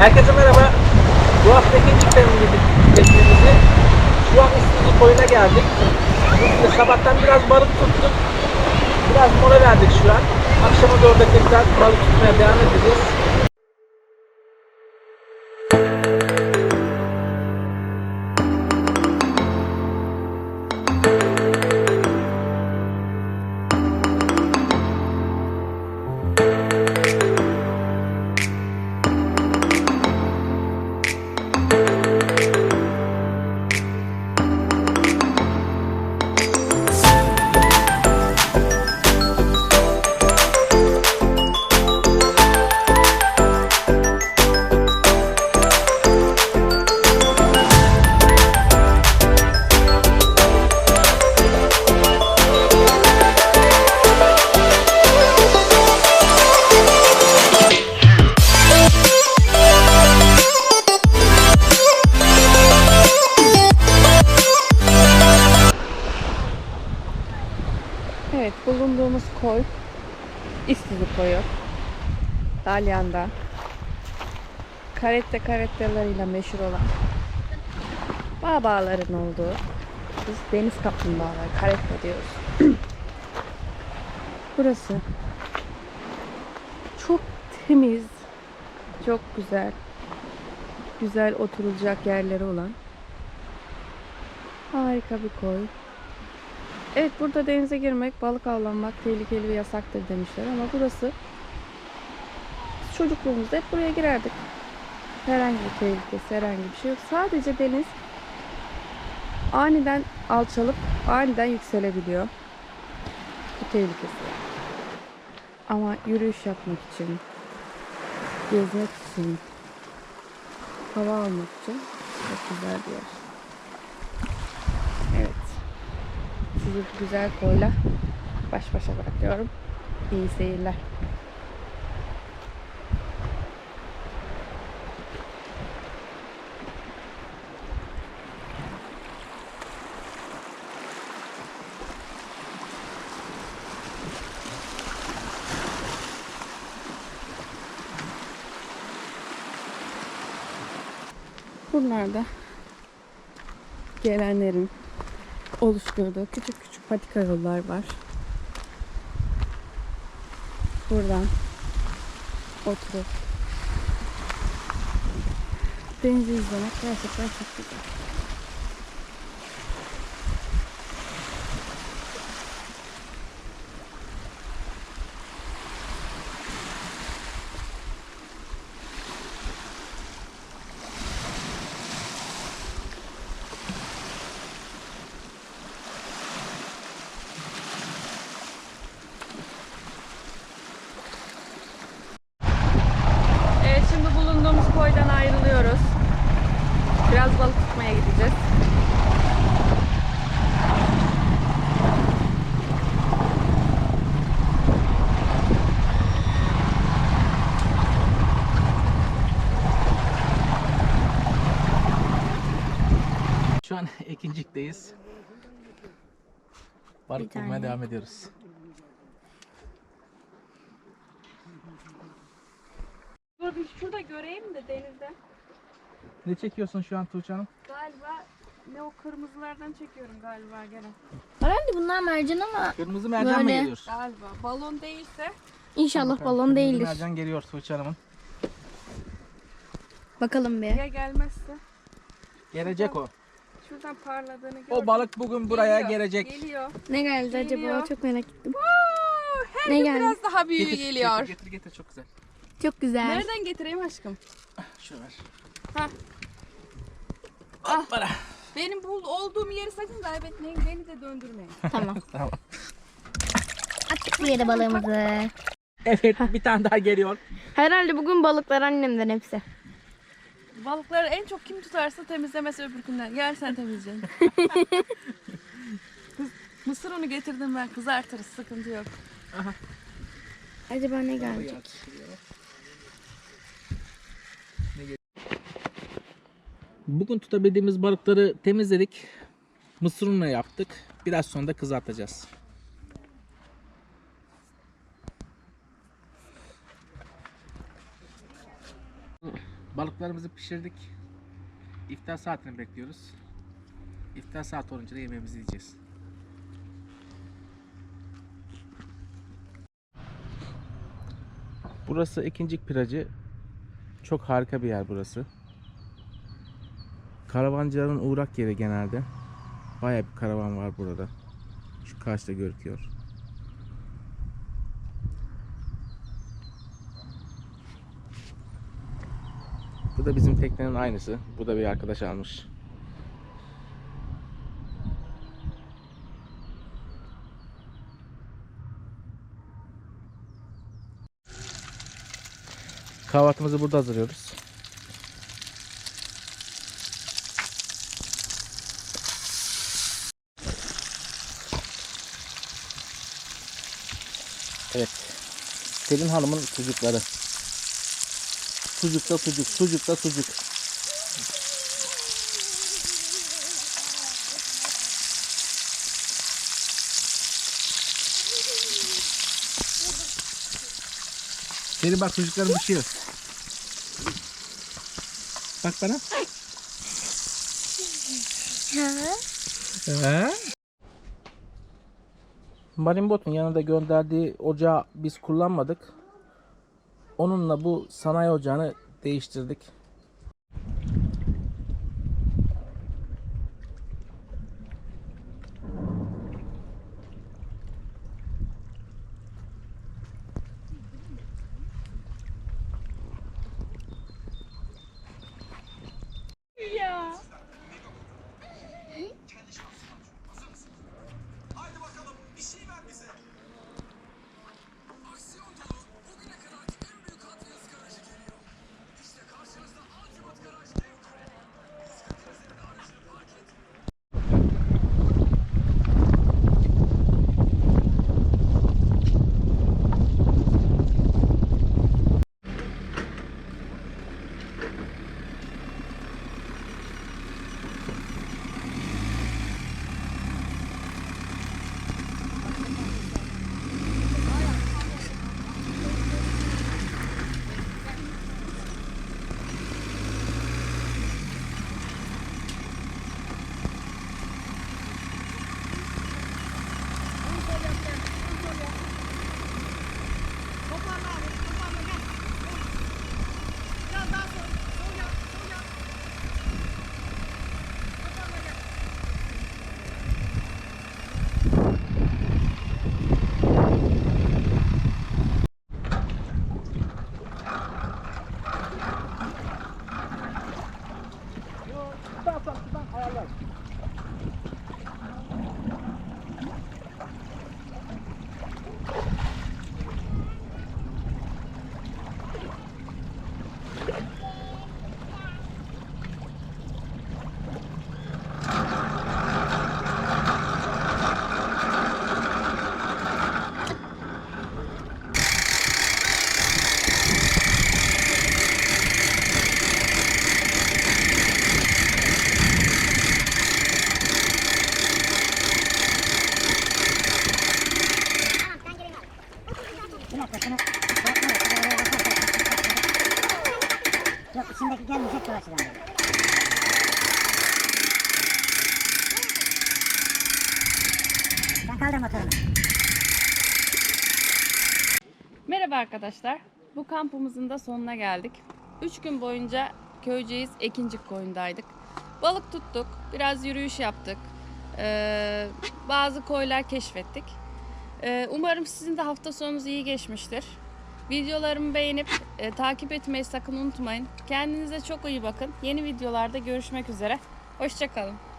Herkese merhaba. Bu hafta ikinci teknemizi. Şu an İstici koyuna geldik. De sabahtan biraz balık tuttuk. Biraz mola verdik şu an. Akşama doğru da tekrar balık tutmaya devam edeceğiz. Koy İstizi koyu. Dalyan'da. Karette karettelarıyla meşhur olan bağ bağların olduğu biz deniz kaplumbağaları karette diyoruz. Burası çok temiz, çok güzel, güzel oturulacak yerleri olan harika bir koy. Evet burada denize girmek, balık avlanmak tehlikeli ve yasaktır demişler ama burası çocukluğumuzda hep buraya girerdik. Herhangi bir tehlikesi, herhangi bir şey yok. Sadece deniz aniden alçalıp aniden yükselebiliyor. Bu tehlikesi. Ama yürüyüş yapmak için, gezmek için, hava almak için çok güzel bir yer. Evet. Sizi güzel koyla baş başa bırakıyorum. İyi seyirler. Bunlarda gelenlerin oluşturduğu küçük küçük patika yollar var. Buradan oturup denizi izlemek gerçekten çok güzel. Evet şimdi bulunduğumuz koydan ayrılıyoruz. Biraz balık tutmaya gideceğiz. Şu an ikincikteyiz. Balık tutmaya devam ediyoruz. Dur bir şurada göreyim de denizde. Ne çekiyorsun şu an Tuğçe Hanım? Galiba ne o kırmızılardan çekiyorum galiba gene. Herhalde bunlar mercan ama Kırmızı mercan mı Böyle. geliyor? Galiba. Balon değilse inşallah balon Kırmızı değildir. Mercan geliyor Tuğçe Hanım'ın. Bakalım bir. ya gelmezse. Gelecek o. Şuradan parladığını gördüm. O balık bugün buraya Geliyor, gelecek. Geliyor. Ne geldi Geliyor. acaba? Çok merak ettim. Her Ne gün geldi? biraz daha büyüğü Getir, geliyor. Getir, getir getir çok güzel. Çok güzel. Nereden getireyim aşkım? Şunu ver. Ha. Ah. Para. Benim bul olduğum yeri sakın kaybetmeyin. Beni de döndürmeyin. Tamam. Tamam. Attık bir yere balığımızı. Evet bir tane daha geliyor. Herhalde bugün balıklar annemden hepsi. Balıkları en çok kim tutarsa temizlemesi öbürkünden. Gel sen temizle. Kız, mısır unu getirdim ben. Kızartırız. Sıkıntı yok. Acaba ne gelecek? Bugün tutabildiğimiz balıkları temizledik. Mısır ununa yaptık. Biraz sonra da kızartacağız. Balıklarımızı pişirdik. İftar saatini bekliyoruz. İftar saat olunca da yemeğimizi yiyeceğiz. Burası ikinci plajı. Çok harika bir yer burası. Karavancıların uğrak yeri genelde. Bayağı bir karavan var burada. Şu karşıda gözüküyor. Bu da bizim teknenin aynısı. Bu da bir arkadaş almış. Kahvaltımızı burada hazırlıyoruz. Evet. Selin Hanım'ın çocukları. Sucukta sucuk, sucukta sucuk. Selin bak çocuklarım düşüyor. Bak bana. He? Marimbot'un yanında gönderdiği ocağı biz kullanmadık. Onunla bu sanayi ocağını değiştirdik. Kaldır motorunu. Merhaba arkadaşlar. Bu kampımızın da sonuna geldik. 3 gün boyunca Köyceğiz Ekincik koyundaydık. Balık tuttuk, biraz yürüyüş yaptık. Ee, bazı koylar keşfettik. Ee, umarım sizin de hafta sonunuz iyi geçmiştir. Videolarımı beğenip e, takip etmeyi sakın unutmayın. Kendinize çok iyi bakın. Yeni videolarda görüşmek üzere. Hoşçakalın.